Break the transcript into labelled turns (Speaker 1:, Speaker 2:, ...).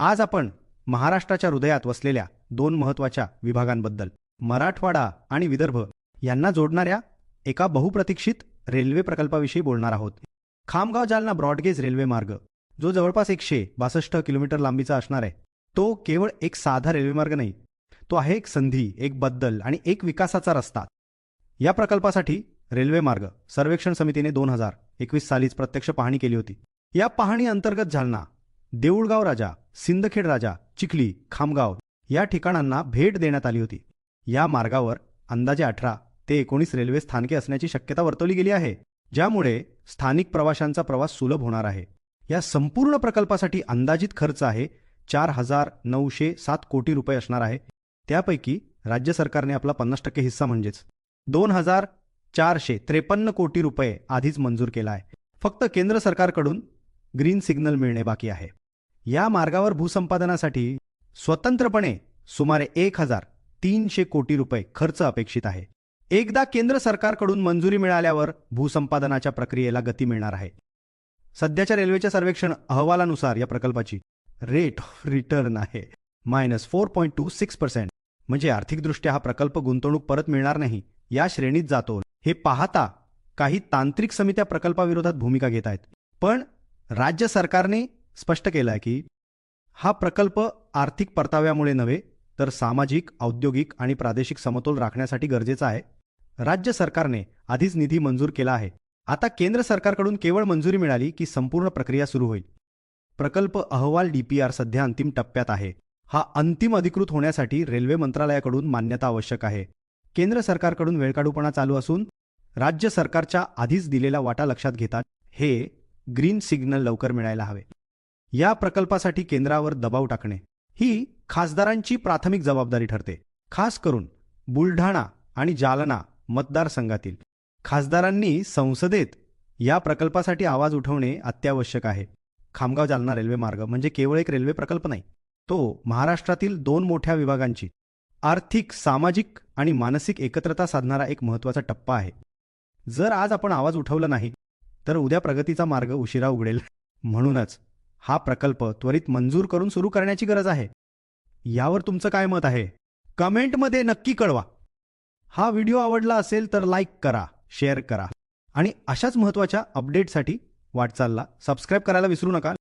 Speaker 1: आज आपण महाराष्ट्राच्या हृदयात वसलेल्या दोन महत्त्वाच्या विभागांबद्दल मराठवाडा आणि विदर्भ यांना जोडणाऱ्या एका बहुप्रतीक्षित रेल्वे प्रकल्पाविषयी बोलणार आहोत. खामगाव जालना ब्रॉडगेज रेल्वे मार्ग जो जवळपास एकशे बासष्ट किलोमीटर लांबीचा असणार आहे तो केवळ एक साधा रेल्वेमार्ग नाही तो आहे एक संधी एक बद्दल आणि एक विकासाचा रस्ता. या प्रकल्पासाठी रेल्वे मार्ग सर्वेक्षण समितीने दोन हजार एकवीस सालीच प्रत्यक्ष पाहणी केली होती. या पाहणी अंतर्गत जालना देऊळगाव राजा सिंदखेड राजा चिखली खामगाव या ठिकाणांना भेट देण्यात आली होती. या मार्गावर अंदाजे अठरा ते एकोणीस रेल्वे स्थानके असण्याची शक्यता वर्तवली गेली आहे ज्यामुळे स्थानिक प्रवाशांचा प्रवास सुलभ होणार आहे. या संपूर्ण प्रकल्पासाठी अंदाजित खर्च आहे चार हजार नऊशे सात कोटी रुपये असणार आहे. त्यापैकी राज्य सरकारने आपला पन्नास टक्के हिस्सा म्हणजेच दोन हजार चारशे त्रेपन्न कोटी रुपये आधीच मंजूर केला आहे. फक्त केंद्र सरकारकडून ग्रीन सिग्नल मिळणे बाकी आहे. या मार्गावर भूसंपादनासाठी स्वतंत्रपणे सुमारे एक हजार तीनशे कोटी रुपये खर्च अपेक्षित आहे. एकदा केंद्र सरकारकडून मंजुरी मिळाल्यावर भूसंपादनाच्या प्रक्रियेला गती मिळणार आहे. सध्याच्या रेल्वेच्या सर्वेक्षण अहवालानुसार या प्रकल्पाची रेट ऑफ रिटर्न आहे. Minus four point two six percent म्हणजे आर्थिकदृष्ट्या हा प्रकल्प गुंतवणूक परत मिळणार नाही या श्रेणीत जातो. हे पाहता काही तांत्रिक समित्या प्रकल्पाविरोधात भूमिका घेत आहेत. पण राज्य सरकारने स्पष्ट केलं आहे की हा प्रकल्प आर्थिक परताव्यामुळे नव्हे तर सामाजिक औद्योगिक आणि प्रादेशिक समतोल राखण्यासाठी गरजेचा आहे. राज्य सरकारने आधीच निधी मंजूर केला आहे. आता केंद्र सरकारकडून केवळ मंजुरी मिळाली की संपूर्ण प्रक्रिया सुरू होईल. प्रकल्प अहवाल डीपीआर सध्या अंतिम टप्प्यात आहे. हा अंतिम अधिकृत होण्यासाठी रेल्वे मंत्रालयाकडून मान्यता आवश्यक आहे. केंद्र सरकारकडून वेळकाढूपणा चालू असून राज्य सरकारच्या आधीच दिलेला वाटा लक्षात घेतात हे ग्रीन सिग्नल लवकर मिळायला हवे. या प्रकल्पासाठी केंद्रावर दबाव टाकणे. ही खासदारांची प्राथमिक जबाबदारी ठरते. खास करून बुलढाणा आणि जालना मतदारसंघातील. खासदारांनी संसदेत या प्रकल्पासाठी आवाज उठवणे अत्यावश्यक आहे. खामगाव जालना रेल्वे मार्ग म्हणजे केवळ एक रेल्वे प्रकल्प नाही तो महाराष्ट्रातील दोन मोठ्या विभागांची. आर्थिक सामाजिक आणि मानसिक एकत्रता साधणारा एक महत्त्वाचा टप्पा आहे. जर आज आपण आवाज उठवला नाही तर उद्या प्रगतीचा मार्ग उशिरा उघडेल. म्हणूनच हा प्रकल्प त्वरित मंजूर करून सुरू करण्याची गरज आहे. यावर तुमचं काय मत आहे? कमेंटमध्ये नक्की कळवा. हा व्हिडिओ आवडला असेल तर लाईक करा शेअर करा आणि अशाच महत्त्वाच्या अपडेटसाठी वाटचालला सबस्क्राईब करायला विसरू नका.